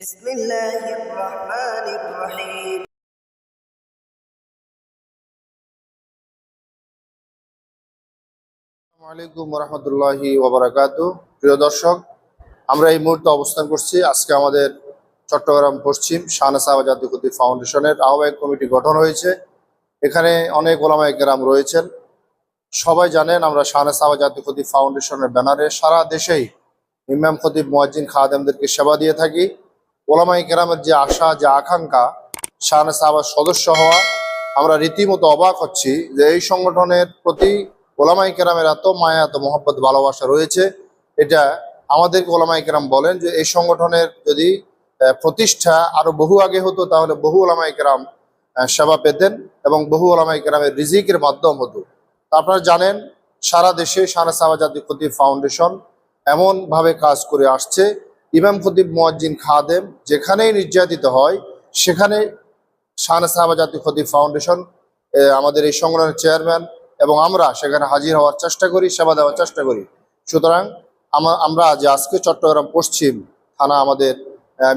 بسم الله الرحمن الرحيم আসসালামু আলাইকুম রহমতুল্লাহি ওবরাকাত প্রিয় দর্শক আমরা এই মুহূর্তে অবস্থান করছি আজকে আমাদের চট্টগ্রাম পশ্চিম শাহনাসাহ জাতীয় কুদ্দি ফাউন্ডেশনের আহ্বায়ক কমিটি গঠন হয়েছে এখানে অনেক ওলামায় কেরাম রয়েছেন সবাই জানেন আমরা শাহনাসাহ জাতীয় কুদ্দি ফাউন্ডেশনের ব্যানারে সারা দেশেই ইমাম খতিব মুয়াজ্জিন খাদেমদেরকে সেবা দিয়ে থাকি ওলামাই কেরামের যে আশা, যে আকাঙ্ক্ষা শাহনাসাহাবার সদস্য হওয়া, আমরা রীতিমতো অবাক হচ্ছি যে এই সংগঠনের প্রতি ওলামাই কেরামের এত মায়া, এত মহব্বত, ভালোবাসা রয়েছে। এটা আমাদেরকে ওলামাই কেরাম বলেন যে এই সংগঠনের যদি প্রতিষ্ঠা আরও বহু আগে হতো, তাহলে বহু ওলামাই কেরাম সেবা পেতেন এবং বহু ওলামাই কেরামের রিজিকের মাধ্যম হতো। আপনারা জানেন, সারা দেশে সারা সাবা জাতীয় খতিব ফাউন্ডেশন এমন ভাবে কাজ করে আসছে। ইমাম মুয়াজ্জিন খাদেম যেখানেই নির্যাতিত হয়, সেখানে শাহানা সাহাবা জাতীয় খতিব ফাউন্ডেশন আমাদের এই সংগঠনের চেয়ারম্যান এবং আমরা সেখানে হাজির হওয়ার চেষ্টা করি, সেবা দেওয়ার চেষ্টা করি। সুতরাং আমরা যে আজকে চট্টগ্রাম পশ্চিম থানা আমাদের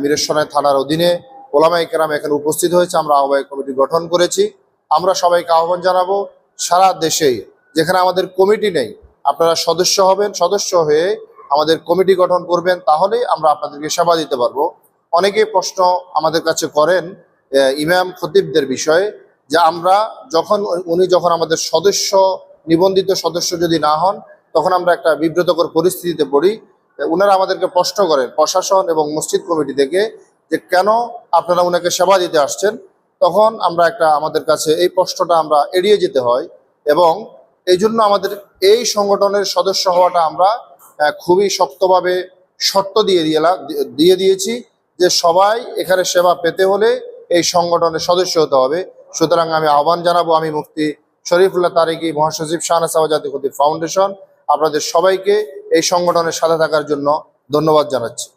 মিরেশ্বরায় থানার অধীনে ওলামাই কেরাম এখানে উপস্থিত হয়েছে, আমরা আহ্বায়ক কমিটি গঠন করেছি। আমরা সবাইকে আহ্বান জানাব, সারা দেশেই, যেখানে আমাদের কমিটি নেই, আপনারা সদস্য হবেন, সদস্য হয়ে আমাদের কমিটি গঠন করবেন, তাহলেই আমরা আপনাদেরকে সেবা দিতে পারব। অনেকেই প্রশ্ন আমাদের কাছে করেন ইমাম খতিবদের বিষয়ে, যে আমরা যখন, উনি যখন আমাদের সদস্য, নিবন্ধিত সদস্য যদি না হন, তখন আমরা একটা বিব্রতকর পরিস্থিতিতে পড়ি। উনারা আমাদেরকে প্রশ্ন করেন, প্রশাসন এবং মসজিদ কমিটি থেকে, যে কেন আপনারা উনাকে সেবা দিতে আসছেন? তখন আমরা একটা, আমাদের কাছে এই প্রশ্নটা আমরা এড়িয়ে যেতে হয় এবং এই জন্য আমাদের এই সংগঠনের সদস্য হওয়াটা আমরা খুবই শক্তভাবে শর্ত দিয়ে দিয়েলা- দিয়ে দিয়েছি যে সবাই এখানে সেবা পেতে হলে এই সংগঠনের সদস্য হতে হবে। সুতরাং আমি আহ্বান জানাব, আমি মুক্তি শরীফুল্লাহ তারিকি, মহাসচিব শাহনাসাবা জাতীয় ফাউন্ডেশন আপনাদের সবাইকে এই সংগঠনের সাথে থাকার জন্য ধন্যবাদ জানাচ্ছি।